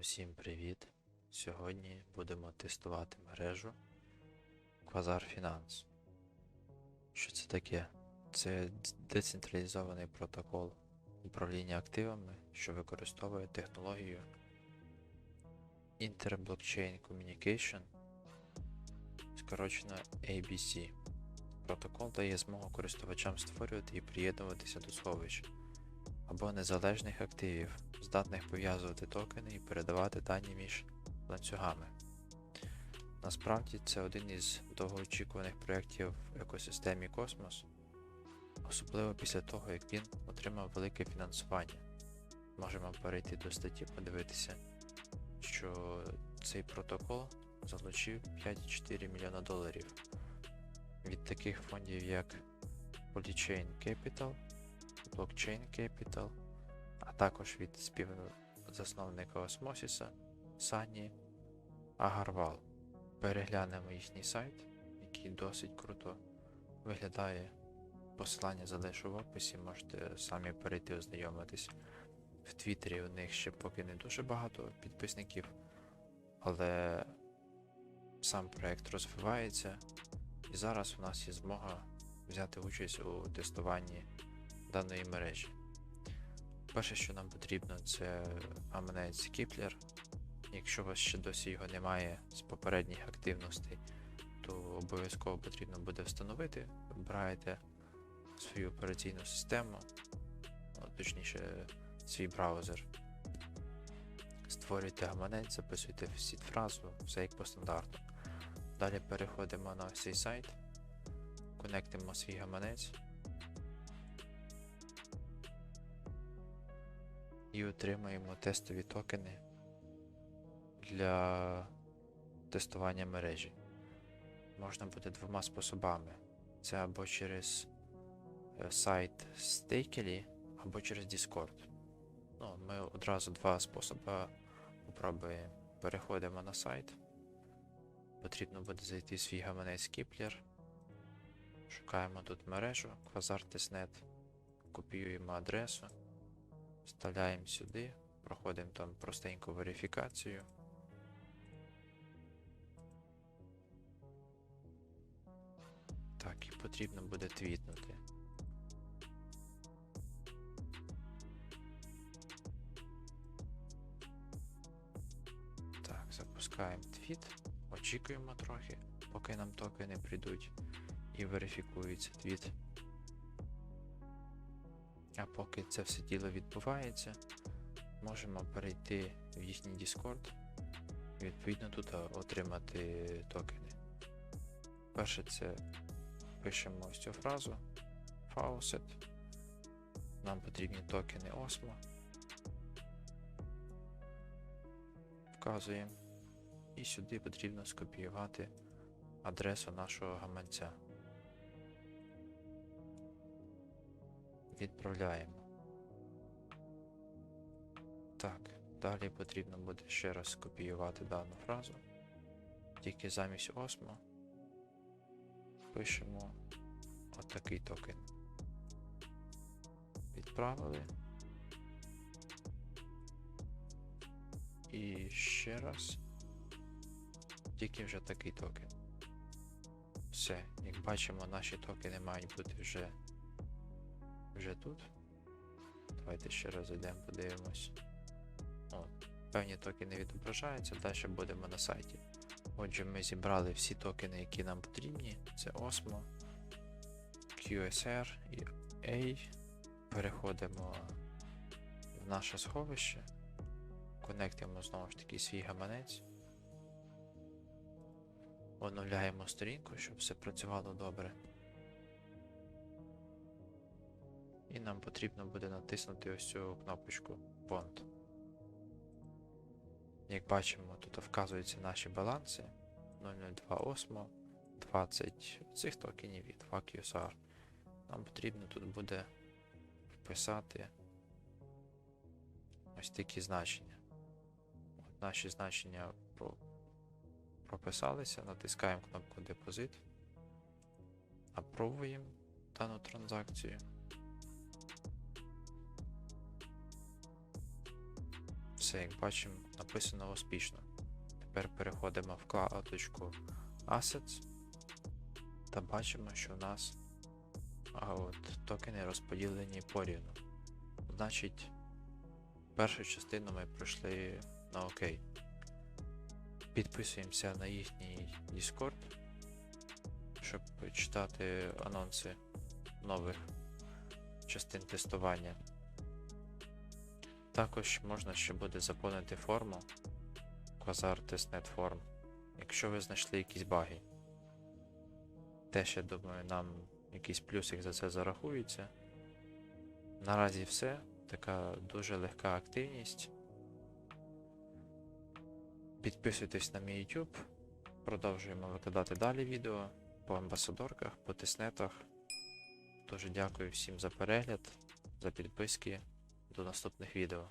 Усім привіт! Сьогодні будемо тестувати мережу Quasar Finance. Що це таке? Це децентралізований протокол управління активами, що використовує технологію Inter-Blockchain Communication, скорочено ABC. Протокол дає змогу користувачам створювати і приєднуватися до сховищ або незалежних активів, здатних пов'язувати токени і передавати дані між ланцюгами. Насправді це один із довгоочікуваних проєктів в екосистемі Космос, особливо після того, як він отримав велике фінансування. Можемо перейти до статті, подивитися, що цей протокол залучив 5,4 мільйона доларів від таких фондів, як Polychain Capital, Blockchain Capital, а також від співзасновника Осмосіса Сані Агарвал. Переглянемо їхній сайт, який досить круто виглядає. Посилання залишу в описі, можете самі перейти ознайомитись. В Твіттері у них ще поки не дуже багато підписників, але сам проект розвивається, і зараз у нас є змога взяти участь у тестуванні даної мережі. Перше, що нам потрібно, це аманець Кіплер. Якщо у вас ще досі його немає з попередніх активностей, то обов'язково потрібно буде встановити. Вибираєте свою операційну систему, ну, точніше, свій браузер. Створюєте гаманець, записуєте в сіт фразу, все як по стандарту. Далі переходимо на цей сайт, конектимо свій гаманець. І отримаємо тестові токени для тестування мережі. Можна буде двома способами. Це або через е, сайт Stakely, або через Discord. Ну, ми одразу два способи попробуємо. Переходимо на сайт. Потрібно буде зайти в свій гаманець Kipler. Шукаємо тут мережу Quasar.testnet, копіюємо адресу. Вставляємо сюди, проходимо там простеньку верифікацію. Так, і потрібно буде твітнути. Так, запускаємо твіт, очікуємо трохи, поки нам токени прийдуть і верифікується твіт. А поки це все діло відбувається, можемо перейти в їхній Discord і відповідно тут отримати токени. Перше це пишемо ось цю фразу Faucet. Нам потрібні токени Osmo. Вказуємо. І сюди потрібно скопіювати адресу нашого гаманця. Відправляємо. Так, далі потрібно буде ще раз скопіювати дану фразу. Тільки замість Osmo пишемо отакий токен. Відправили. І ще раз. Тільки вже такий токен. Все, як бачимо, наші токени мають бути вже вже тут. Давайте ще раз зайдемо, подивимось. О, певні токени відображаються, далі будемо на сайті. Отже, ми зібрали всі токени, які нам потрібні. Це Osmo, QSR і A. Переходимо в наше сховище. Конектимо знову ж таки свій гаманець. Оновляємо сторінку, щоб все працювало добре. І нам потрібно буде натиснути ось цю кнопочку Bond. Як бачимо, тут вказуються наші баланси 002 Osmo, 20 цих токенів і 2 QSR. Нам потрібно тут буде вписати ось такі значення. От наші значення про- прописалися, натискаємо кнопку Депозит, апробуємо дану транзакцію. Все, як бачимо, написано успішно. Тепер переходимо в вкладочку Assets та бачимо, що у нас а от, токени розподілені порівну. Значить, першу частину ми пройшли на ОК. Підписуємося на їхній Discord, щоб читати анонси нових частин тестування. Також можна ще буде заповнити форму Quasar Testnet Form, якщо ви знайшли якісь баги. Теж, я думаю, нам якийсь плюсик за це зарахується. Наразі все. Така дуже легка активність. Підписуйтесь на мій YouTube. Продовжуємо викладати далі відео по амбасадорках, по тиснетах. Дуже дякую всім за перегляд, за підписки. До наступних відео.